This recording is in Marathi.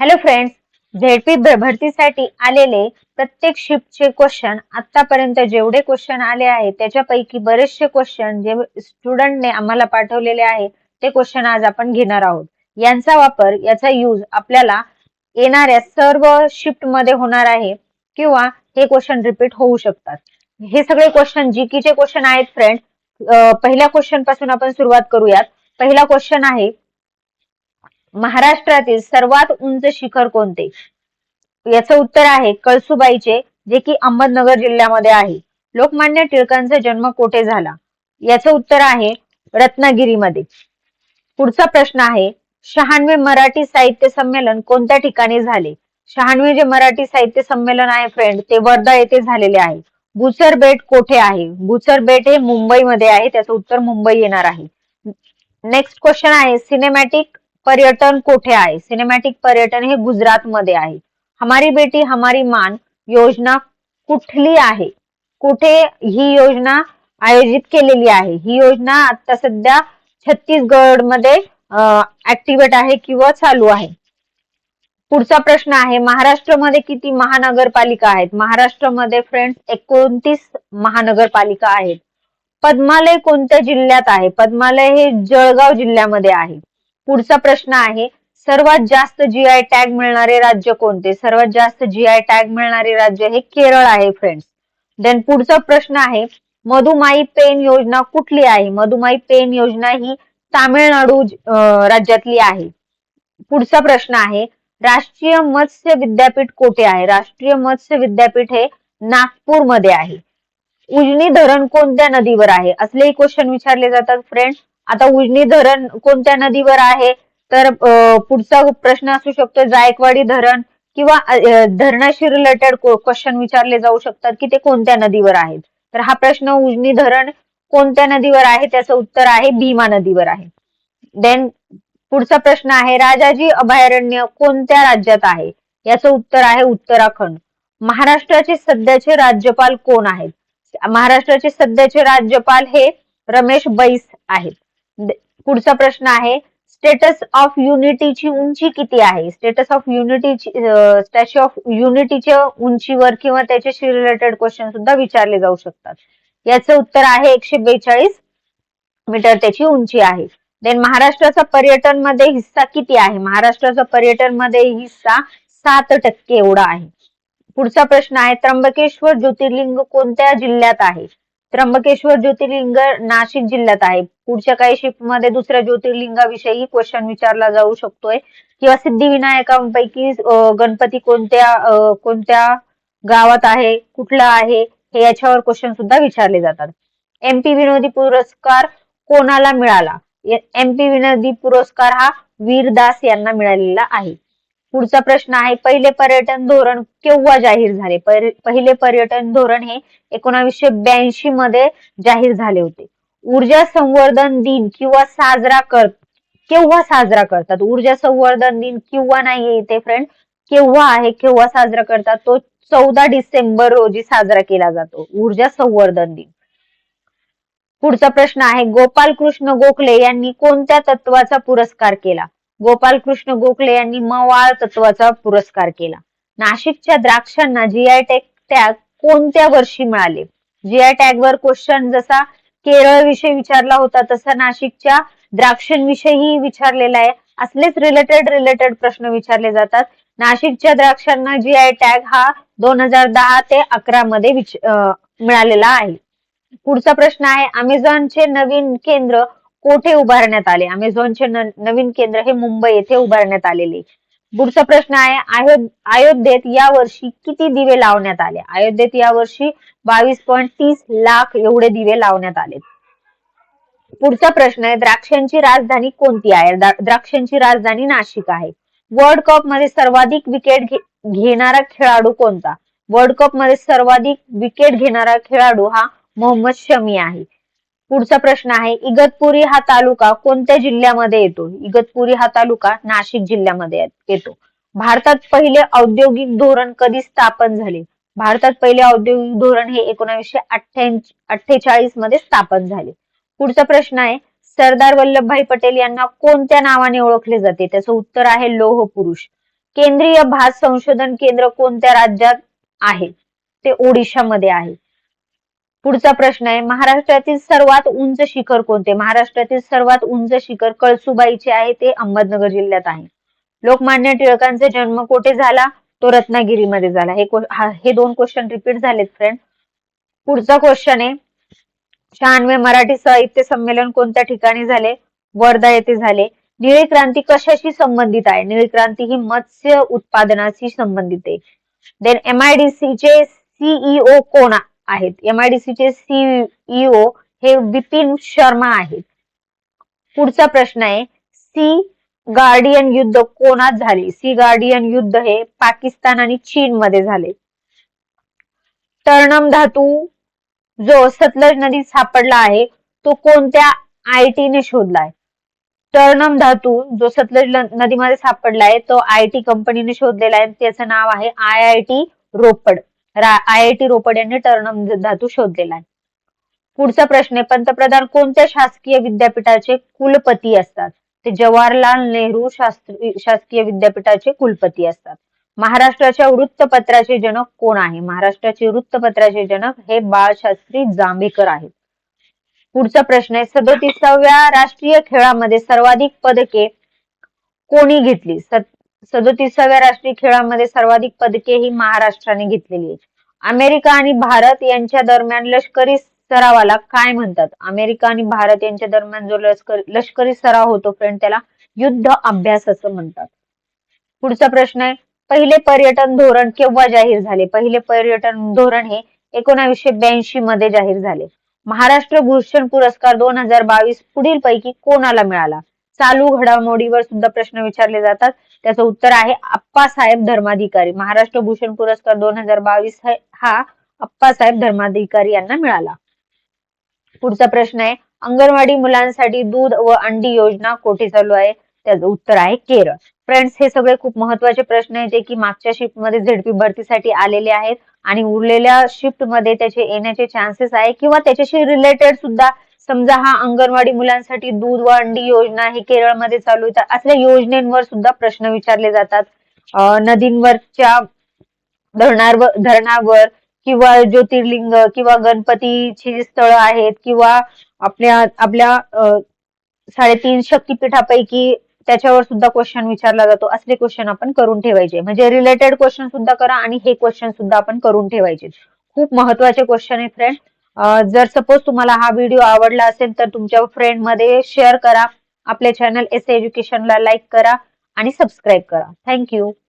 हॅलो फ्रेंड्स झेडपी भरतीसाठी आलेले प्रत्येक शिफ्टचे क्वेश्चन आतापर्यंत जेवढे क्वेश्चन आले आहेत त्याच्यापैकी बरेचसे क्वेश्चन जे स्टुडंटने आम्हाला पाठवलेले आहे ते क्वेश्चन आज आपण घेणार आहोत. यांचा वापर याचा यूज आपल्याला येणाऱ्या सर्व शिफ्टमध्ये होणार आहे किंवा हे क्वेश्चन रिपीट होऊ शकतात. हे सगळे क्वेश्चन जीकीचे क्वेश्चन आहेत फ्रेंड पहिल्या क्वेश्चनपासून आपण सुरुवात करूयात. पहिला क्वेश्चन आहे महाराष्ट्रातील सर्वात उंच शिखर कोणते? याचं उत्तर आहे कळसुबाईचे जे की अहमदनगर जिल्ह्यामध्ये आहे. लोकमान्य टिळकांचा जन्म कोठे झाला? याचं उत्तर आहे रत्नागिरीमध्ये. पुढचा प्रश्न आहे शहाण्णवे मराठी साहित्य संमेलन कोणत्या ठिकाणी झाले? शहाण्णवे जे मराठी साहित्य संमेलन आहे फ्रेंड ते वर्धा येथे झालेले आहे. भुसर बेट कोठे आहे? भुसर बेट हे मुंबईमध्ये आहे त्याचं उत्तर मुंबई येणार आहे. नेक्स्ट क्वेश्चन आहे सिनेमॅटिक पर्यटन कोठे आहे? सिनेमॅटिक पर्यटन हे गुजरात मध्ये आहे. हमारी बेटी हमारी मान योजना कुठली आहे? कुठे ही योजना आयोजित केलेली आहे? ही योजना आता सध्या छत्तीसगडमध्ये ऍक्टिवेट आहे किंवा चालू आहे? पुढचा प्रश्न आहे महाराष्ट्रामध्ये किती महानगरपालिका आहेत? महाराष्ट्रामध्ये फ्रेंड्स एकोणतीस महानगरपालिका आहेत. पद्मालय कोणत्या जिल्ह्यात आहे? पद्मालय हे जळगाव जिल्ह्यामध्ये आहे. पुढचा प्रश्न आहे सर्वात जास्त जी आय टॅग मिळणारे राज्य कोणते? सर्वात जास्त जी आय टॅग मिळणारे राज्य हे केरळ आहे फ्रेंड्स देन पुढचा प्रश्न आहे मधुमाई पेन योजना कुठली आहे? मधुमाई पेन योजना ही तामिळनाडू राज्यातली आहे. पुढचा प्रश्न आहे राष्ट्रीय मत्स्य विद्यापीठ कोठे आहे? राष्ट्रीय मत्स्य विद्यापीठ हे नागपूरमध्ये आहे. उजनी धरण कोणत्या नदीवर आहे? असलेही क्वेश्चन विचारले जातात फ्रेंड्स आता उजनी धरण कोणत्या नदीवर आहे? तर पुढचा प्रश्न असू शकतो जायकवाडी धरण किंवा धरणाशी रिलेटेड क्वेश्चन विचारले जाऊ शकतात की ते कोणत्या नदीवर आहेत? तर हा प्रश्न उजनी धरण कोणत्या नदीवर आहे? त्याचं उत्तर आहे भीमा नदीवर आहे. देन पुढचा प्रश्न आहे राजाजी अभयारण्य कोणत्या राज्यात आहे? याचं उत्तर आहे उत्तराखंड. महाराष्ट्राचे सध्याचे राज्यपाल कोण आहेत? महाराष्ट्राचे सध्याचे राज्यपाल हे रमेश बैस आहेत. पुढचा प्रश्न आहे स्टेटस ऑफ युनिटीची उंची किती आहे? स्टेटस ऑफ युनिटीची स्टॅच्यू ऑफ युनिटीच्या उंचीवर किंवा त्याच्याशी रिलेटेड क्वेश्चन सुद्धा विचारले जाऊ शकतात. याचं उत्तर आहे एकशे बेचाळीस मीटर त्याची उंची आहे. देन महाराष्ट्राचा पर्यटनमध्ये हिस्सा किती आहे? महाराष्ट्राचा पर्यटनमध्ये हिस्सा सात टक्के एवढा आहे. पुढचा प्रश्न आहे त्र्यंबकेश्वर ज्योतिर्लिंग कोणत्या जिल्ह्यात आहे? त्र्यंबकेश्वर ज्योतिर्लिंग नाशिक जिल्ह्यात आहे. पुढच्या काही शिफ्टमध्ये दुसऱ्या ज्योतिर्लिंगाविषयी क्वेश्चन विचारला जाऊ शकतोय. किंवा सिद्धिविनायकांपैकी गणपती कोणत्या कोणत्या गावात आहे कुठला आहे हे याच्यावर क्वेश्चन सुद्धा विचारले जातात. एमपी विनोदी पुरस्कार कोणाला मिळाला? एमपी विनोदी पुरस्कार हा वीरदास यांना मिळालेला आहे. पुढचा प्रश्न आहे पहिले पर्यटन धोरण केव्हा जाहीर झाले? पहिले पर्यटन धोरण हे एकोणावीसशे ब्याऐंशी मध्ये जाहीर झाले होते. ऊर्जा संवर्धन दिन किंवा साजरा कर केव्हा साजरा करतात? ऊर्जा संवर्धन दिन किंवा नाहीये इथे फ्रेंड केव्हा आहे केव्हा साजरा करतात? तो चौदा डिसेंबर रोजी साजरा केला जातो. ऊर्जा संवर्धन दिन. पुढचा प्रश्न आहे गोपाल कृष्ण गोखले यांनी कोणत्या तत्वाचा पुरस्कार केला? गोपाल कृष्ण गोखले यांनी मवाळ तत्वाचा पुरस्कार केला. नाशिकच्या द्राक्षांना जीआय टॅग टॅग कोणत्या वर्षी मिळाले? जीआय टॅग वर क्वेश्चन जसा केरळ विषयी विचारला होता तसा नाशिकच्या द्राक्षांविषयी विचारलेला आहे. असलेच रिलेटेड रिलेटेड प्रश्न विचारले जातात. नाशिकच्या द्राक्षांना जीआय टॅग हा दोन हजार दहा ते अकरा मध्ये मिळालेला आहे. पुढचा प्रश्न आहे अमेझॉनचे नवीन केंद्र कोठे उभारण्यात आले? अमेझॉनचे नवीन केंद्र हे मुंबई येथे उभारण्यात आलेले. पुढचा प्रश्न आहे अयोध्येत या वर्षी किती दिवे लावण्यात आले? अयोध्येत या वर्षी बावीस पॉईंट तीस लाख एवढे दिवे लावण्यात आले. पुढचा प्रश्न आहे द्राक्षांची राजधानी कोणती आहे? द्राक्षांची राजधानी नाशिक आहे. वर्ल्ड कपमध्ये सर्वाधिक विकेट घेणारा खेळाडू कोणता? वर्ल्ड कपमध्ये सर्वाधिक विकेट घेणारा खेळाडू हा मोहम्मद शमी आहे. पुढचा प्रश्न आहे इगतपुरी हा तालुका कोणत्या जिल्ह्यामध्ये येतो? इगतपुरी हा तालुका नाशिक जिल्ह्यामध्ये येतो भारतात पहिले औद्योगिक धोरण कधी स्थापन झाले? भारतात पहिले औद्योगिक धोरण हे एकोणीसशे अठ्ठेचाळीसमध्ये स्थापन झाले. पुढचा प्रश्न आहे सरदार वल्लभभाई पटेल यांना कोणत्या नावाने ओळखले जाते? त्याचं उत्तर आहे लोह पुरुष केंद्रीय भात संशोधन केंद्र कोणत्या राज्यात आहे? ते ओडिशामध्ये आहे. पुढचा प्रश्न आहे महाराष्ट्रातील सर्वात उंच शिखर कोणते? महाराष्ट्रातील सर्वात उंच शिखर कळसुबाईचे आहे ते अहमदनगर जिल्ह्यात आहे. लोकमान्य टिळकांचा जन्म कोठे झाला? तो रत्नागिरीमध्ये झाला. हे हे दोन क्वेश्चन रिपीट झालेत फ्रेंड पुढचा क्वेश्चन आहे शहाण्णवे मराठी साहित्य संमेलन कोणत्या ठिकाणी झाले? वर्धा येथे झाले. निळी क्रांती कशाशी संबंधित आहे? निळी क्रांती ही मत्स्य उत्पादनाशी संबंधित आहे. देन एमआयडीसी चे सीईओ कोण आहेत. एमआयडीसीचे सीईओ हे विपिन शर्मा आहेत. पुढचा प्रश्न आहे सी गार्डियन युद्ध कोणात झाले? सी गार्डियन युद्ध हे पाकिस्तान आणि चीन मध्ये झाले. टर्नम धातू जो सतलज नदीत सापडला आहे तो कोणत्या आय टीने शोधलाय टर्नम धातू जो सतलज नदीमध्ये सापडला आहे तो आय टी कंपनीने शोधलेला आहे. त्याचं नाव आहे I I T Ropar. I I T Ropar यांनी टर्नम धातू शोधलेला आहे. पुढचा प्रश्न आहे पंतप्रधान कोणत्या शासकीय विद्यापीठाचे कुलपती असतात? ते जवाहरलाल नेहरू शास्त्री शासकीय विद्यापीठाचे कुलपती असतात. महाराष्ट्राच्या वृत्तपत्राचे जनक कोण आहे? महाराष्ट्राचे वृत्तपत्राचे जनक हे बाळशास्त्री जांभेकर आहेत. पुढचा प्रश्न आहे सदोतीसाव्या राष्ट्रीय खेळामध्ये सर्वाधिक पदके कोणी घेतली? सदोतीसाव्या राष्ट्रीय खेळामध्ये सर्वाधिक पदके ही महाराष्ट्राने घेतलेली आहेत. अमेरिका आणि भारत यांच्या दरम्यान लष्करी सरावाला काय म्हणतात? अमेरिका आणि भारत यांच्या दरम्यान जो लष्करी लष्करी सराव होतो फ्रेंड त्याला युद्ध अभ्यास असं म्हणतात. पुढचा प्रश्न आहे पहिले पर्यटन धोरण केव्हा जाहीर झाले? पहिले पर्यटन धोरण हे एकोणावीसशे ब्याऐंशी मध्ये जाहीर झाले. महाराष्ट्र भूषण पुरस्कार दोन हजार बावीस पुढील पैकी कोणाला मिळाला? चालू घडामोडीवर सुद्धा प्रश्न विचारले जातात. त्याचं उत्तर आहे अप्पासाहेब धर्माधिकारी. महाराष्ट्र भूषण पुरस्कार दोन हजार बावीस हा अप्पासाहेब धर्माधिकारी यांना मिळाला. पुढचा प्रश्न आहे अंगणवाडी मुलांसाठी दूध व अंडी योजना कोठे चालू आहे? त्याचं उत्तर आहे केरळ. फ्रेंड्स हे सगळे खूप महत्त्वाचे प्रश्न आहेत जे की मागच्या शिफ्टमध्ये झेडपी भरतीसाठी आलेले आहेत आणि उरलेल्या शिफ्टमध्ये त्याचे येण्याचे चान्सेस आहे किंवा त्याच्याशी रिलेटेड सुद्धा समजा हा अंगणवाडी मुलांसाठी दूध व अंडी योजना हे केरळमध्ये चालू आहे. असल्या योजनेवर सुद्धा प्रश्न विचारले जातात. नदींवरच्या धरणावर धरणावर किंवा ज्योतिर्लिंग किंवा गणपतीची स्थळ आहेत किंवा आपल्या आपल्या साडेतीन शक्तीपीठापैकी त्याच्यावर सुद्धा क्वेश्चन विचारला जातो. असले क्वेश्चन आपण करून ठेवायचे. म्हणजे रिलेटेड क्वेश्चन सुद्धा करा आणि हे क्वेश्चन सुद्धा आपण करून ठेवायचे. खूप महत्त्वाचे क्वेश्चन आहे फ्रेंड जर सपोज तुम्हाला हा व्हिडिओ आवडला असेल तर तुमच्या फ्रेंडमध्ये शेअर करा. आपले चॅनल एस एज्युकेशनला लाईक करा आणि सबस्क्राईब करा. थँक्यू